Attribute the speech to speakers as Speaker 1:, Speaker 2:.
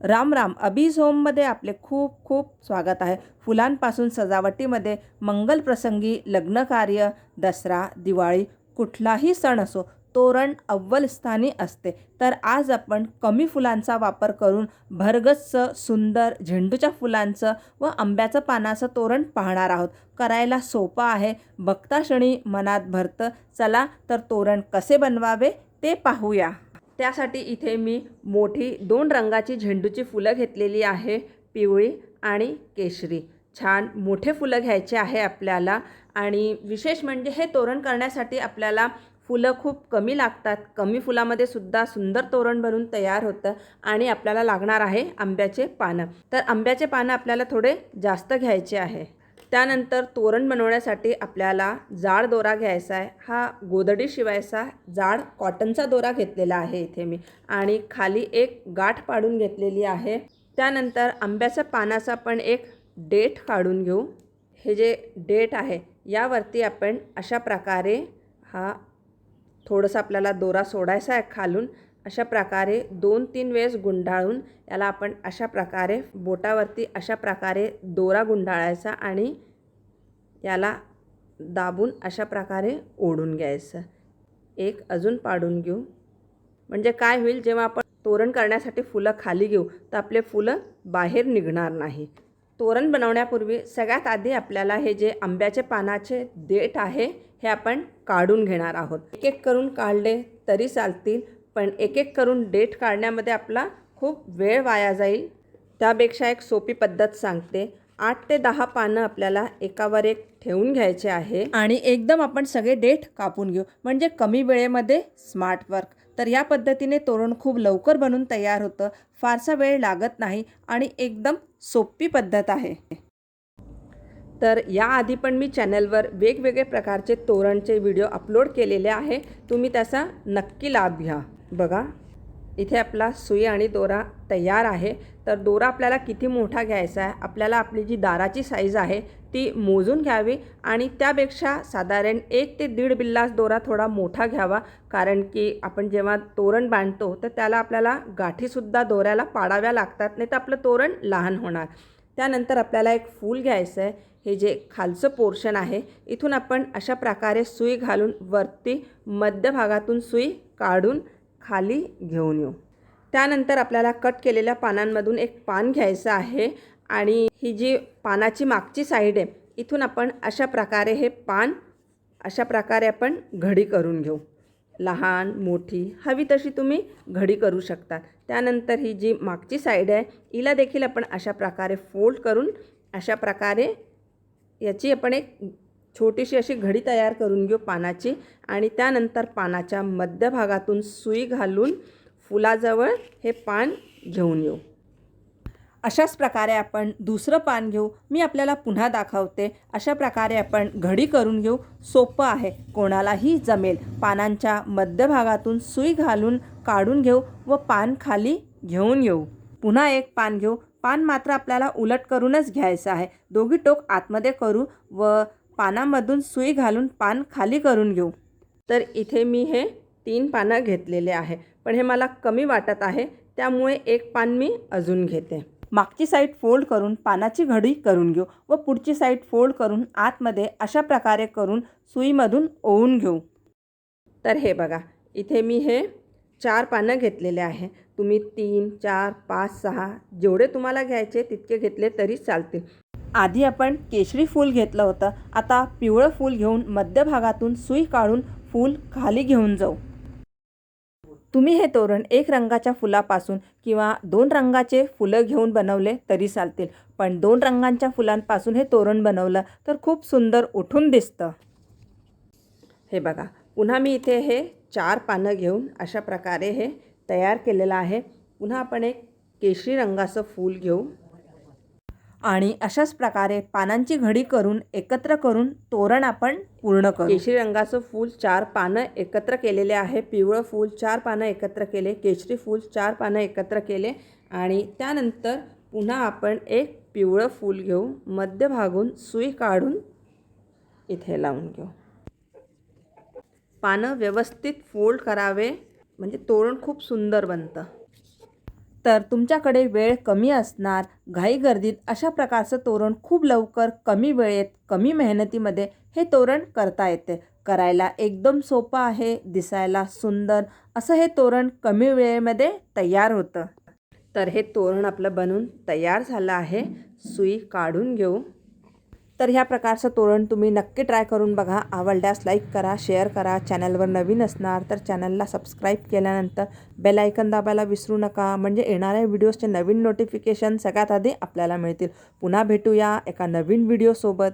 Speaker 1: राम राम. अबीज होममध्ये आपले खूप खूप स्वागत आहे. फुलांपासून सजावटीमध्ये मंगल प्रसंगी लग्नकार्य दसरा दिवाळी कुठलाही सण असो तोरण अव्वल स्थानी असते. तर आज आपण कमी फुलांचा वापर करून भरगच्च सुंदर झेंडूच्या फुलांचं व आंब्याचं पानाचं तोरण पाहणार आहोत. करायला सोपं आहे. बघता क्षणी मनात भरतं चला तर तोरण कसे बनवावे ते पाहूया. त्यासाठी इथे मी मोठी दोन रंगाची झेंडूची फुलं घेतलेली आहे पिवळी आणि केशरी. छान मोठे फुलं घ्यायचे आहे आपल्याला आणि विशेष म्हणजे हे तोरण करण्यासाठी आपल्याला फुलं खूप कमी लागतात. कमी फुलामध्ये सुद्धा सुंदर तोरण बनून तयार होतं आणि आपल्याला लागणार आहे आंब्याचे पानं. तर आंब्याचे पानं आपल्याला थोडे जास्त घ्यायचे आहे. त्यानंतर तोरण बनवण्यासाठी आपल्याला जाड दोरा घ्यायचा आहे. हा गोदडी शिवायचा जाड कॉटनचा दोरा घेतलेला आहे इथे मी. आणि खाली एक गाठ पाडून घेतलेली आहे. त्यानंतर आंब्याच्या पानाचा पण एक डेट काढून घेऊ. हे जे डेट आहे यावरती आपण अशा प्रकारे हा थोडंसं आपल्याला दोरा सोडायचा आहे खालून. अशा प्रकारे दोन तीन वेळेस गुंडाळून याला आपण अशा प्रकारे बोटावरती अशा प्रकारे दोरा गुंडाळायचा आणि याला दाबून अशा प्रकारे ओढून घ्यायचं. एक अजून पाडून घेऊ. म्हणजे काय होईल जेव्हा आपण तोरण करण्यासाठी फुलं खाली घेऊ तर आपले फुलं बाहेर निघणार नाही. तोरण बनवण्यापूर्वी सगळ्यात आधी आपल्याला हे जे आंब्याचे पानाचे देठ आहे हे आपण काढून घेणार आहोत. एक एक करून काढले तरी चालतील पण एक एक करून डेट काढण्यामध्ये आपला खूप वेळ वाया जाईल. त्यापेक्षा एक सोपी पद्धत सांगते. आठ ते दहा पानं आपल्याला एकावर एक ठेवून घ्यायचे आहे. आणि एकदम आपण सगळे डेट कापून घेऊ. म्हणजे कमी वेळेमध्ये स्मार्ट वर्क. तर या पद्धतीने तोरण खूप लवकर बनून तयार होतं. फारसा वेळ लागत नाही आणि एकदम सोपी पद्धत आहे. तर याआधी पण मी चॅनलवर वेगवेगळे प्रकारचे तोरणचे व्हिडिओ अपलोड केलेले आहे. तुम्ही त्याचा नक्की लाभ घ्या. बघा. इथे आपला सुई आणि दोरा तयार आहे. तर दोरा आपल्याला किती मोठा घ्यायचा आहे? आपल्याला आपली जी दाराची साईज आहे ती मोजून घ्यावी आणि त्यापेक्षा साधारण एक ते दीड बिल्लास दोरा थोडा मोठा घ्यावा. कारण की आपण जेव्हा तोरण बांधतो तर त्याला आपल्याला गाठीसुद्धा दोऱ्याला पाडाव्या लागतात नाही तर आपलं तोरण लहान होणार. त्यानंतर आपल्याला एक फूल घ्यायचं आहे. हे जे खालचं पोर्शन आहे इथून आपण अशा प्रकारे सुई घालून वरती मध्यभागातून सुई काढून खाली घेऊन येऊ. त्यानंतर आपल्याला कट केलेल्या पानांमधून एक पान घ्यायचं आहे आणि ही जी पानाची मागची साईड आहे इथून आपण अशा प्रकारे हे पान अशा प्रकारे आपण घडी करून घेऊ. लहान मोठी हवी तशी तुम्ही घडी करू शकता त्यानंतर ही जी मागची साईड आहे हिला देखील आपण अशा प्रकारे फोल्ड करून अशा प्रकारे याची आपण एक छोटीशी अशी घडी तयार करून घेऊ पानाची आणि त्यानंतर पानाच्या मध्यभागातून सुई घालून फुलाजवळ हे पान घेऊन येऊ. अशाच प्रकारे आपण दुसरं पान घेऊ. मी आपल्याला पुन्हा दाखवते. अशा प्रकारे आपण घडी करून घेऊ. सोपं आहे. कोणालाही जमेल. पानांच्या मध्यभागातून सुई घालून काढून घेऊ व पान खाली घेऊन येऊ. पुन्हा एक पान घेऊ. पान मात्र आपल्याला उलट करूनच घ्यायचं आहे. दोघी टोक आतमध्ये करू व पानामधून सुई घालून पान खाली करून घेऊ. तर इथे मी हे तीन पानं घेतलेले आहे. पण हे मला कमी वाटत आहे त्यामुळे एक पान मी अजून घेते. मागची साईड फोल्ड करून पानाची घडी करून घेऊ व पुढची साईड फोल्ड करून आतमध्ये अशा प्रकारे करून सुईमधून ओवून घेऊ. तर हे बघा इथे मी हे चार पानं घेतलेले आहे. तुम्ही तीन चार पाच सहा जेवढे तुम्हाला घ्यायचे तितके घेतले तरी चालतील. आधी आपण केशरी फूल घेतलं होतं. आता पिवळं फूल घेऊन मध्यभागातून सुई काढून फूल खाली घेऊन जाऊ. तुम्ही हे तोरण एक रंगाच्या फुलापासून किंवा दोन रंगाचे फुलं घेऊन बनवले तरी चालतील. पण दोन रंगांच्या फुलांपासून हे तोरण बनवलं तर खूप सुंदर उठून दिसतं. हे बघा पुन्हा मी इथे हे चार पानं घेऊन अशा प्रकारे हे तयार केलेलं आहे. पुन्हा आपण एक केशरी रंगाचं फूल घेऊ. आणि अशाच प्रकारे पानांची घडी करून एकत्र करून तोरण आपण पूर्ण करू. केशरी रंगाचं फूल चार पानं एकत्र केलेले आहे. पिवळं फूल चार पानं एकत्र केले. केशरी फूल चार पानं एकत्र केले. आणि त्यानंतर पुन्हा आपण एक पिवळं फूल घेऊ मध्यभागून सुई काढून इथे लावून घेऊ. पानं व्यवस्थित फोल्ड करावे. म्हणजे तोरण खूप सुंदर बनतं. तर तुमच्याकडे वेळ कमी असणार घाई गर्दीत अशा प्रकारचं तोरण खूप लवकर कमी वेळेत कमी मेहनतीमध्ये हे तोरण करता येते. करायला एकदम सोपं आहे दिसायला सुंदर असं हे तोरण कमी वेळेमध्ये तयार होतं. तर हे तोरण आपलं बनून तयार झालं आहे. सुई काढून घेऊ. तर ह्या प्रकारचं तोरण तुम्ही नक्की ट्राय करून बघा. आवडल्यास लाईक करा शेअर करा. चॅनलवर नवीन असणार तर चॅनलला सबस्क्राईब केल्यानंतर बेल आयकन दाबायला विसरू नका. म्हणजे येणाऱ्या व्हिडिओजचे नवीन नोटिफिकेशन सगळ्यात आधी आपल्याला मिळतील. पुन्हा भेटूया एका नवीन व्हिडिओसोबत